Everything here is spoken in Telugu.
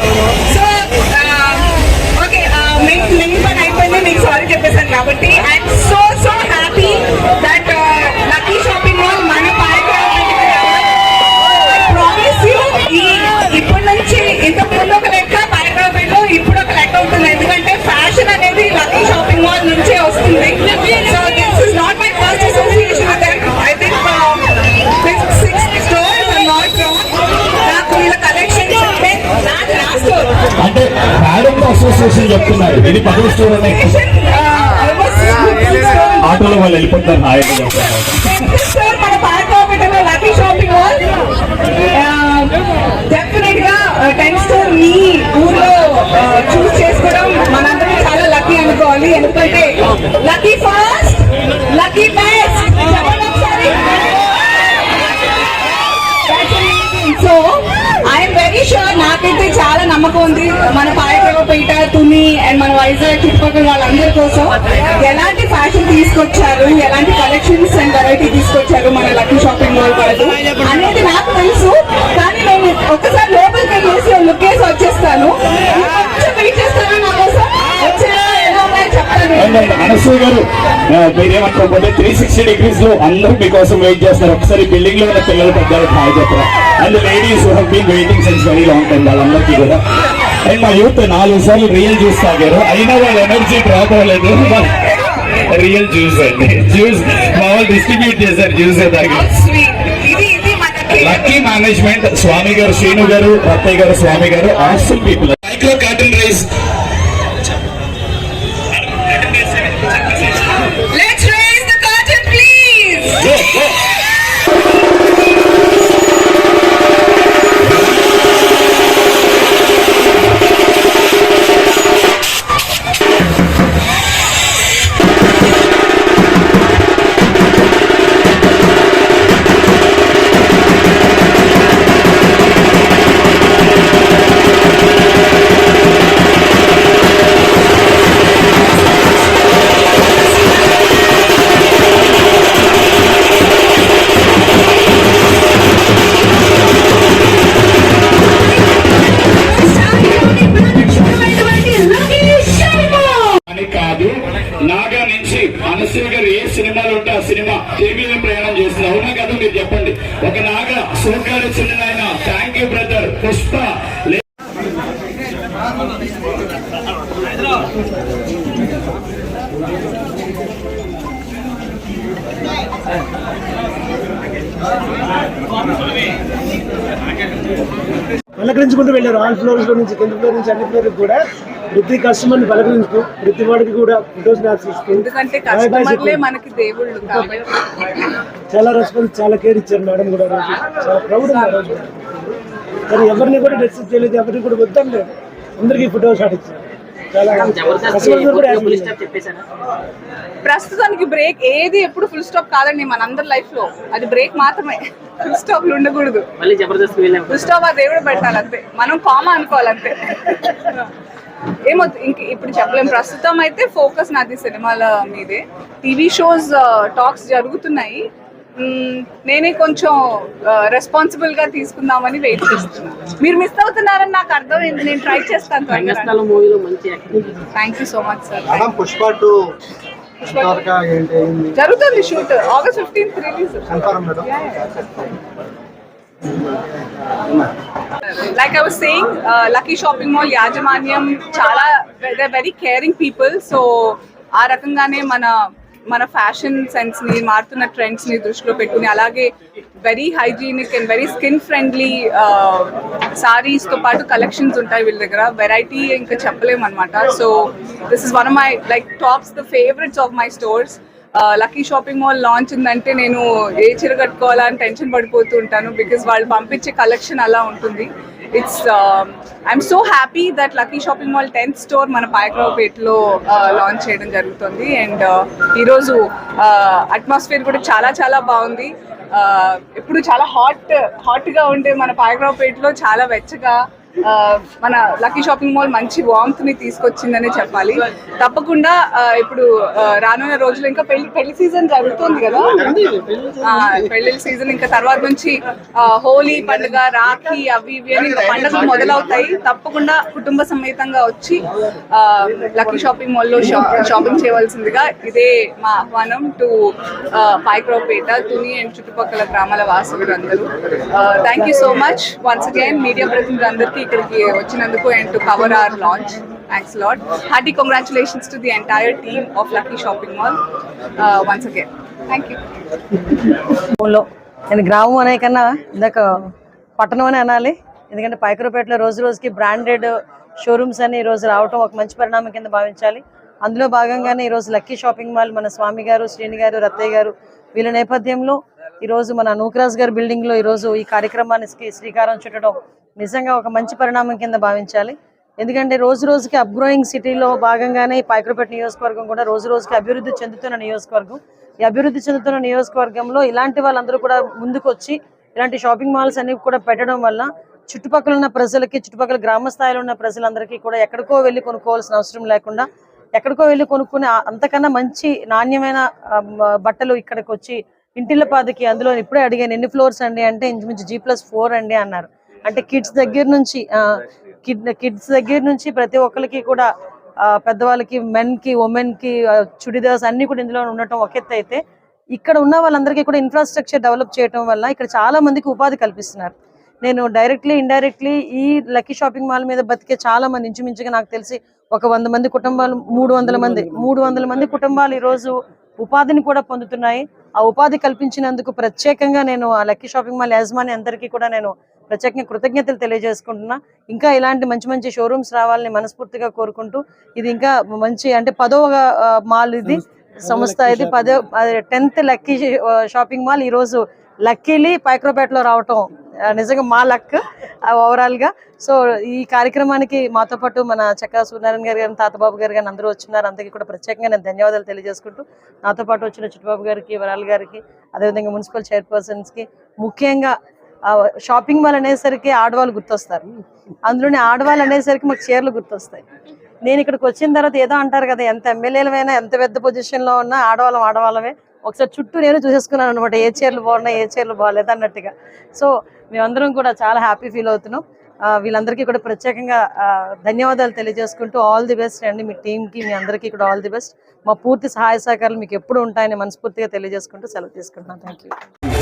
Oh, no. అసోసియేషన్ చెప్తున్నారు. ఇది పదవి స్టోర్ అనే ఆటోలో వాళ్ళు వెళ్ళిపోతారు నాయకులు చెప్తున్నారు. డెఫినెట్గా టెన్ స్టోర్ మీ ఊర్లో చూస్ చేసుకోవడం మనందరం చాలా లక్కీ అనుకోవాలి. ఎందుకంటే లక్కీ ఫస్ట్ నమ్మకం ఉంది. మన పాయకరపేట తుని అండ్ మన వైజాగ్ చుట్టుపక్కల వాళ్ళందరి కోసం ఎలాంటి ఫ్యాషన్ తీసుకొచ్చారు? ఎలాంటి కలెక్షన్స్ అండ్ వెరైటీ తీసుకొచ్చారు మన లక్కీ షాపింగ్ మాల్ వాళ్ళు? అనేది నాకు తెలుసు. కానీ నేను ఒకసారి లోపలికి వెళ్ళేసి లుక్ వేసి వచ్చేస్తాను. కొంచెం వెయిట్ చేస్తాను అనసూయ గారు. మీరేమనుకోకపోతే త్రీ సిక్స్టీ డిగ్రీస్లో అందరూ మీకోసం వెయిట్ చేస్తారు ఒకసారి బిల్డింగ్లో ఉన్న పిల్లలు పెద్దలు హాయ్ చెప్పరా. And ladies have been waiting since very long time వాళ్ళందరికీ కూడా. అండ్ మా యూత్ నాలుగు సార్లు రియల్ జ్యూస్ తాగారు. అయినా వాళ్ళ ఎనర్జీ డ్రాప్ అవ్వలేదు. రియల్ జ్యూస్ అండి. జ్యూస్ మా వాళ్ళు డిస్ట్రిబ్యూట్ చేశారు జ్యూస్ తాగి. లక్కీ మేనేజ్మెంట్ స్వామి గారు శ్రీను గారు రత్తయ్య గారు స్వామి గారు ఆస్టల్ పీపుల్ మైక్రో కార్టన్ రైస్ సినిమాలు ఉంటే ఆ సినిమా ఏమీ ప్రయాణం చేసింది అవునా కదా మీరు చెప్పండి? ఒక నాగ సోకారు చిన్న ఆయన థ్యాంక్ యూ బ్రదర్ పుష్ప. పలకరించుకుంటూ వెళ్ళారు. ఆల్ ఫ్లోర్స్లో నుంచి కింద ఫ్లోర్ నుంచి అన్ని ఫ్లోర్ కూడా ప్రతి కస్టమర్ని పలకరించుతూ ప్రతి వాడికి కూడా ఫొటోస్ ఎందుకంటే కస్టమర్లే. మనకి దేవుళ్ళు చాలా రెస్పాన్స్ చాలా కేర్ ఇచ్చారు మేడం కూడా రోజు. చాలా ప్రౌడ్ కానీ ఎవరిని కూడా డిస్టర్బ్ చేయలేదు ఎవరిని కూడా వద్దలేదు అందరికీ ఫోటో షాట్ ఇచ్చారు. ప్రస్తుతానికి బ్రేక్ ఏది ఎప్పుడు ఫుల్ స్టాప్ కాదండి మనందరి లైఫ్లో. అది బ్రేక్ మాత్రమే. ఫుల్ స్టాప్ ఉండకూడదు. మళ్ళీ జబర్దస్త్ వెళ్ళాం ఫుల్ స్టాప్ ఆ దేవుడు పెట్టాలి అంతే మనం కామా అనుకోవాలి అంతే ఏమో ఇంక ఇప్పుడు చెప్పలేం. ప్రస్తుతం అయితే ఫోకస్ నాది సినిమాల మీదే. టీవీ షోస్ టాక్స్ జరుగుతున్నాయి. నేనే కొంచెం రెస్పాన్సిబుల్గా తీసుకుందామని వెయిట్ చేస్తున్నా మీరు మిస్ అవుతున్నారని నాకు అర్థమైంది. నేను ట్రై చేస్తాను రంగస్థలం మూవీలో మంచి acting thank you so much sir Pushpa two జరుగుతుంది shoot. August fifteenth release like I was saying lucky shopping mall యాజమాన్యం చాలా వెరీ కేరింగ్ పీపుల్ సో ఆ రకంగానే మన మన ఫ్యాషన్ సెన్స్ని మారుతున్న ట్రెండ్స్ని దృష్టిలో పెట్టుకుని అలాగే very hygienic and very skin friendly సారీస్తో పాటు కలెక్షన్స్ ఉంటాయి వీళ్ళ దగ్గర. వెరైటీ ఇంకా చెప్పలేము అనమాట so this is one my like tops the favourites of my stores lucky shopping mall launch ఉందంటే నేను ఏ చీర కట్టుకోవాలా అని టెన్షన్ పడిపోతూ ఉంటాను బికాస్ వాళ్ళు పంపించే కలెక్షన్ అలా ఉంటుంది. It's I'm so happy that lucky shopping mall tenth store మన పాయకరావుపేటలో లాంచ్ చేయడం జరుగుతుంది. అండ్ uh, ఈరోజు అట్మాస్ఫియర్ కూడా చాలా చాలా బాగుంది. ఇప్పుడు చాలా హాట్ హాట్గా ఉండే మన పాయకరావుపేటలో చాలా వెచ్చగా మన లక్కీ షాపింగ్ మాల్ మంచి వామ్త్ని తీసుకొచ్చిందనే చెప్పాలి. తప్పకుండా ఇప్పుడు రానున్న రోజులు ఇంకా పెళ్ళి పెళ్ళి సీజన్ జరుగుతుంది కదా? పెళ్ళి సీజన్ ఇంకా తర్వాత నుంచి హోలీ పండుగ రాఖీ అవి ఇవి అని ఇంకా పండుగలు మొదలవుతాయి. తప్పకుండా కుటుంబ సమేతంగా వచ్చి లక్కీ షాపింగ్ మాల్లో షాపింగ్ చేయవలసిందిగా ఇదే మా ఆహ్వానం టు పాయక్రావుపేట తుని అండ్ చుట్టుపక్కల గ్రామాల వాసులు అందరూ thank you so much once again media ప్రతినిధులందరికీ ఇక్కడికి వచ్చినందుకు and to cover our launch thanks lot hearty congratulations to the entire team of lucky shopping mall once again thank you నేను గ్రామం అనే కన్నా ఇందాక పట్టణం అని అనాలి. ఎందుకంటే పైకరపేటలో రోజు రోజుకి బ్రాండెడ్ షోరూమ్స్ అని ఈరోజు రావటం ఒక మంచి పరిణామం కింద భావించాలి. అందులో భాగంగానే ఈరోజు లక్కీ షాపింగ్ మాల్ మన స్వామి గారు శ్రీని గారు రత్తయ్య గారు వీళ్ళ నేపథ్యంలో ఈరోజు మన నూకరాజ్ గారి బిల్డింగ్లో ఈరోజు ఈ కార్యక్రమానికి శ్రీకారం చుట్టడం నిజంగా ఒక మంచి పరిణామం కింద భావించాలి. ఎందుకంటే రోజు రోజుకి అప్గ్రోయింగ్ సిటీలో భాగంగానే ఈ నియోజకవర్గం కూడా రోజు రోజుకి అభివృద్ధి చెందుతున్న నియోజకవర్గం. ఈ అభివృద్ధి చెందుతున్న నియోజకవర్గంలో ఇలాంటి వాళ్ళందరూ కూడా ముందుకు వచ్చి ఇలాంటి షాపింగ్ మాల్స్ అన్ని కూడా పెట్టడం వల్ల చుట్టుపక్కల ఉన్న ప్రజలకి చుట్టుపక్కల గ్రామ స్థాయిలో ఉన్న ప్రజలందరికీ కూడా ఎక్కడికో వెళ్ళి కొనుక్కోవాల్సిన అవసరం లేకుండా ఎక్కడికో వెళ్ళి కొనుక్కునే అంతకన్నా మంచి నాణ్యమైన బట్టలు ఇక్కడికి వచ్చి ఇంటిళ్ళ అందులో ఇప్పుడే అడిగాను ఎన్ని ఫ్లోర్స్ అండి? అంటే ఇంచుమించు జీ ప్లస్ ఫోర్ అండి అన్నారు. అంటే కిడ్స్ దగ్గర నుంచి కిడ్ కిడ్స్ దగ్గర నుంచి ప్రతి ఒక్కరికి కూడా పెద్దవాళ్ళకి మెన్కి ఉమెన్కి చుడిదార్స్ అన్ని కూడా ఇందులో ఉండటం ఒక ఎత్తు అయితే ఇక్కడ ఉన్న వాళ్ళందరికీ కూడా ఇన్ఫ్రాస్ట్రక్చర్ డెవలప్ చేయడం వల్ల ఇక్కడ చాలా మందికి ఉపాధి కల్పిస్తున్నారు. నేను డైరెక్ట్లీ ఇండైరెక్ట్లీ ఈ లక్కీ షాపింగ్ మాల్ మీద బతికే చాలా మంది ఇంచుమించుగా నాకు తెలిసి ఒక వంద మంది కుటుంబాలు మూడు వందల మంది మూడు వందల మంది కుటుంబాలు ఈ రోజు ఉపాధిని కూడా పొందుతున్నాయి. ఆ ఉపాధి కల్పించినందుకు ప్రత్యేకంగా నేను ఆ లక్కీ షాపింగ్ మాల్ యాజమాని అందరికీ కూడా నేను ప్రత్యేకంగా కృతజ్ఞతలు తెలియజేసుకుంటున్నా. ఇంకా ఇలాంటి మంచి మంచి షోరూమ్స్ రావాలని మనస్ఫూర్తిగా కోరుకుంటూ ఇది ఇంకా మంచి అంటే పదవ మాల్ ఇది. సంస్థ. ఇది పదో టెన్త్ లక్కీ షాపింగ్ మాల్. ఈ రోజు లక్కీలీ పైక్రోపేటలో రావటం నిజంగా మా లక్ ఓవరాల్గా సో ఈ కార్యక్రమానికి మాతో పాటు మన చక్కా సూర్యనారాయణ గారు కానీ తాతబాబు గారు కానీ అందరూ వచ్చినారు. అందరికీ కూడా ప్రత్యేకంగా నేను ధన్యవాదాలు తెలియజేసుకుంటూ నాతో పాటు వచ్చిన చిట్టుబాబు గారికి వరాల్ గారికి అదేవిధంగా మున్సిపల్ చైర్పర్సన్స్కి ముఖ్యంగా షాపింగ్ మాల్ అనేసరికి ఆడవాళ్ళు గుర్తొస్తారు. అందులోనే ఆడవాళ్ళు అనేసరికి మాకు చీరలు గుర్తొస్తాయి. నేను ఇక్కడికి వచ్చిన తర్వాత ఏదో అంటారు కదా ఎంత ఎమ్మెల్యేలమైనా ఎంత పెద్ద పొజిషన్లో ఉన్నా ఆడవాళ్ళం ఆడవాళ్ళమే. ఒకసారి చుట్టూ నేను చూసేసుకున్నాను అనమాట ఏ చీరలు బాగున్నాయి ఏ చీరలు బాగాలేదు అన్నట్టుగా. సో మేమందరం కూడా చాలా హ్యాపీ ఫీల్ అవుతున్నాం. వీళ్ళందరికీ కూడా ప్రత్యేకంగా ధన్యవాదాలు తెలియజేసుకుంటూ ఆల్ ది బెస్ట్ అండి మీ టీంకి మీ అందరికీ కూడా ఆల్ ది బెస్ట్ మా పూర్తి సహాయ సహకారాలు మీకు ఎప్పుడు ఉంటాయని మనస్ఫూర్తిగా తెలియజేసుకుంటూ సెలవు తీసుకుంటున్నాను థ్యాంక్ యూ